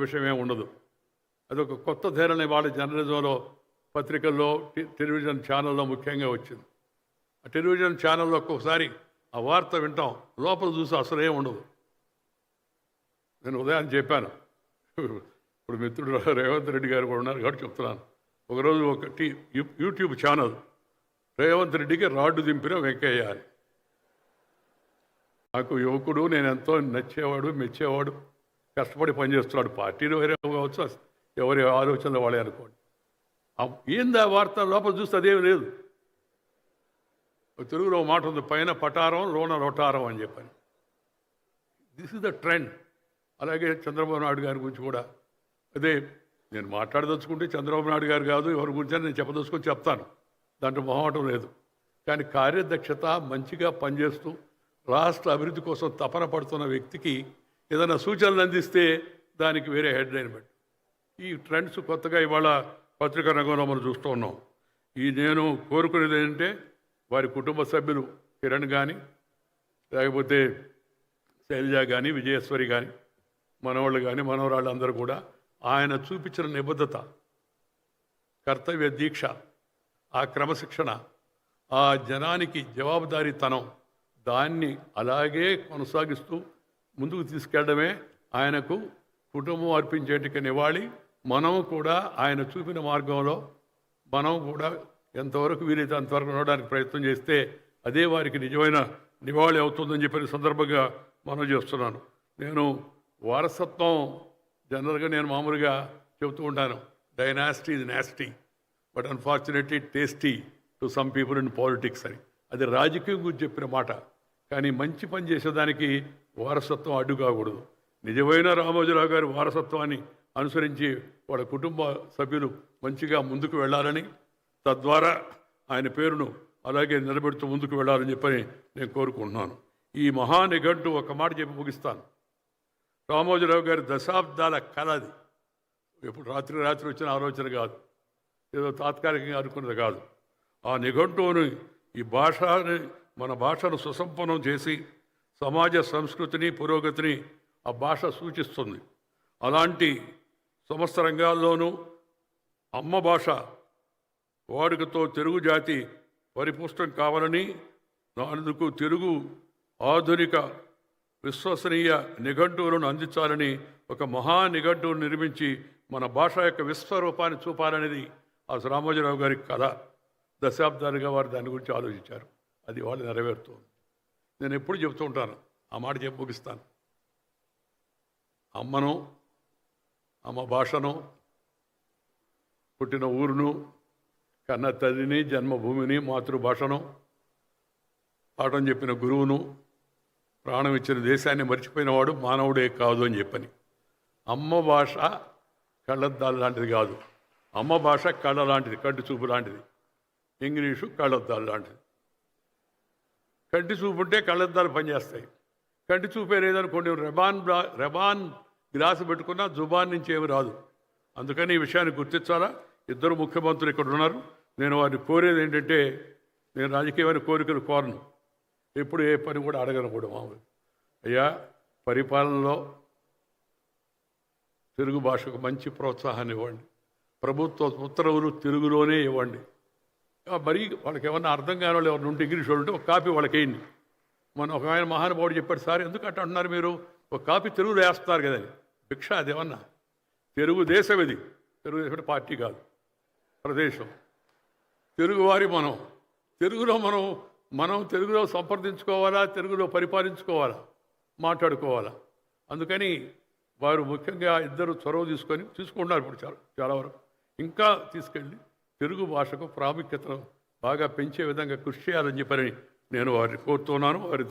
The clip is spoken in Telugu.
విషయమే ఉండదు. అదొక కొత్త ధోరణి వాళ్ళ జర్నలిజంలో పత్రికల్లో టెలివిజన్ ఛానల్లో ముఖ్యంగా వచ్చింది. ఆ టెలివిజన్ ఛానల్లో ఒక్కొక్కసారి ఆ వార్త వింటాం లోపల చూసి అసలు ఏం ఉండదు. నేను ఉదయాన్ని చెప్పాను. ఇప్పుడు మిత్రుడు రేవంత్ రెడ్డి గారు కూడా ఉన్నారు కాబట్టి చెప్తున్నాను. ఒకరోజు ఒక టీ యూట్యూబ్ ఛానల్ రేవంత్ రెడ్డికి రాడ్డు దింపిన వెంకయ్య అని. నాకు యువకుడు నేను ఎంతో నచ్చేవాడు మెచ్చేవాడు. కష్టపడి పనిచేస్తున్నాడు. పార్టీలు వేరే కావచ్చు ఎవరి ఆలోచనలు వాళ్ళే అనుకోండి. ఏంది ఆ వార్త? లోపల చూస్తే అదేం లేదు. తెలుగులో మాట ఉంది పైన పటారం లోన రొటారం అని చెప్పాను. దిస్ ఇస్ ద ట్రెండ్ అలాగే చంద్రబాబు నాయుడు గారి గురించి కూడా. అదే నేను మాట్లాడదలుచుకుంటే చంద్రబాబు నాయుడు గారు కాదు ఎవరి గురించి నేను చెప్పదలుచుకొని చెప్తాను. దాంట్లో మొహమాటం లేదు. కానీ కార్యదక్షత మంచిగా పనిచేస్తూ రాష్ట్ర అభివృద్ధి కోసం తపన పడుతున్న వ్యక్తికి ఏదైనా సూచనలు అందిస్తే దానికి వేరే హెడ్లైన్ పెట్టి ఈ ట్రెండ్స్ కొత్తగా ఇవాళ పత్రికా రంగంలో మనం చూస్తూ ఉన్నాం. ఈ నేను కోరుకునేది ఏంటంటే వారి కుటుంబ సభ్యులు కిరణ్ కానీ లేకపోతే శైలజ కానీ విజయేశ్వరి కానీ మనవాళ్ళు కానీ మనవరాళ్ళు అందరూ కూడా ఆయన చూపించిన నిబద్ధత కర్తవ్య దీక్ష ఆ క్రమశిక్షణ ఆ జనానికి జవాబుదారీతనం దాన్ని అలాగే కొనసాగిస్తూ ముందుకు తీసుకెళ్ళడమే ఆయనకు కుటుంబం అర్పించేటికి నివాళి. మనం కూడా ఆయన చూపిన మార్గంలో మనం కూడా ఎంతవరకు వీలైతే అంతవరకు ఉండడానికి ప్రయత్నం చేస్తే అదే వారికి నిజమైన నివాళి అవుతుందని చెప్పిన సందర్భంగా మనం చేస్తున్నాను. నేను వారసత్వం జనరల్గా నేను మామూలుగా చెబుతూ ఉంటాను. Dynasty is nasty but unfortunately tasty to some people in politics అని. అది రాజకీయం గురించి చెప్పిన మాట. కానీ మంచి పని చేసేదానికి వారసత్వం అడ్డు కాకూడదు. నిజమైన రామోజీరావు గారి వారసత్వాన్ని అనుసరించి వాళ్ళ కుటుంబ సభ్యులు మంచిగా ముందుకు వెళ్ళాలని తద్వారా ఆయన పేరును అలాగే నిలబెడుతూ ముందుకు వెళ్ళాలని చెప్పని నేను కోరుకుంటున్నాను. ఈ మహానిఘంటు ఒక మాట చెప్పి ముగిస్తాను. రామోజీరావు గారి దశాబ్దాల కళ అది. ఎప్పుడు రాత్రి రాత్రి వచ్చిన ఆలోచన కాదు. ఏదో తాత్కాలికంగా అనుకున్నది కాదు. ఆ నిఘంటువుని ఈ భాషని మన భాషను సుసంపన్నం చేసి సమాజ సంస్కృతిని పురోగతిని ఆ భాష సూచిస్తుంది. అలాంటి సమస్త రంగాల్లోనూ అమ్మ భాష వాడుకతో తెలుగు జాతి పరిపుష్టం కావాలని అందుకు తెలుగు ఆధునిక విశ్వసనీయ నిఘంటువులను అందించాలని ఒక మహా నిఘంటువును నిర్మించి మన భాష యొక్క విశ్వరూపాన్ని చూపాలనేది ఆ రామోజీరావు గారి కథ. దశాబ్దాలుగా వారు దాని గురించి ఆలోచించారు. అది వాళ్ళు నెరవేరుతుంది. నేను ఎప్పుడు చెబుతూ ఉంటాను ఆ మాట చెప్పి ముగిస్తాను. అమ్మను అమ్మ భాషను పుట్టిన ఊరును కన్న తల్లిని జన్మభూమిని మాతృభాషను పాఠం చెప్పిన గురువును ప్రాణం ఇచ్చిన దేశాన్ని మర్చిపోయినవాడు మానవుడే కాదు అని చెప్పని. అమ్మ భాష కళ్ళద్దాలు లాంటిది కాదు. అమ్మ భాష కళ్ళ లాంటిది కంటి చూపు లాంటిది. ఇంగ్లీషు కళ్ళద్దాలు లాంటిది. కంటి చూపు ఉంటే కళ్ళద్దాలు పనిచేస్తాయి. కంటి చూపే లేదనుకోండి రెబాన్ బ్లా- రెబాన్ గ్లాస్ పెట్టుకున్నా జుబాన్ నుంచి ఏమి రాదు. అందుకని ఈ విషయాన్ని గుర్తించాలా? ఇద్దరు ముఖ్యమంత్రులు ఇక్కడ ఉన్నారు. నేను వారిని కోరేది ఏంటంటే నేను రాజకీయమైన కోరికలు కోరను. ఎప్పుడు ఏ పని కూడా అడగను కూడా మామూలు. అయ్యా పరిపాలనలో తెలుగు భాషకు మంచి ప్రోత్సాహాన్ని ఇవ్వండి. ప్రభుత్వ ఉత్తర్వులు తెలుగులోనే ఇవ్వండి. మరి వాళ్ళకి ఏమన్నా అర్థం కాని వాళ్ళు ఎవరిని ఉంటే ఇంగ్లీష్ వాళ్ళు ఉంటే ఒక కాపీ వాళ్ళకి వేయండి మన ఒక ఆయన మహానుభావుడు చెప్పాడు సార్ ఎందుకు అట్లా అంటున్నారు మీరు? ఒక కాపీ తెలుగులో వేస్తున్నారు కదా భిక్ష అది ఏమన్నా? తెలుగుదేశం ఇది. తెలుగుదేశం అంటే పార్టీ కాదు. ప్రదేశం. తెలుగువారి మనం. తెలుగులో మనం మనం తెలుగులో సంప్రదించుకోవాలా? తెలుగులో పరిపాలించుకోవాలా? మాట్లాడుకోవాలా? అందుకని వారు ముఖ్యంగా ఇద్దరు చొరవ తీసుకొని తీసుకుంటున్నారు ఇప్పుడు చాలా చాలా వరకు. ఇంకా తీసుకెళ్ళి తెలుగు భాషకు ప్రాముఖ్యతను బాగా పెంచే విధంగా కృషి చేయాలని చెప్పని నేను వారిని కోరుతున్నాను. వారి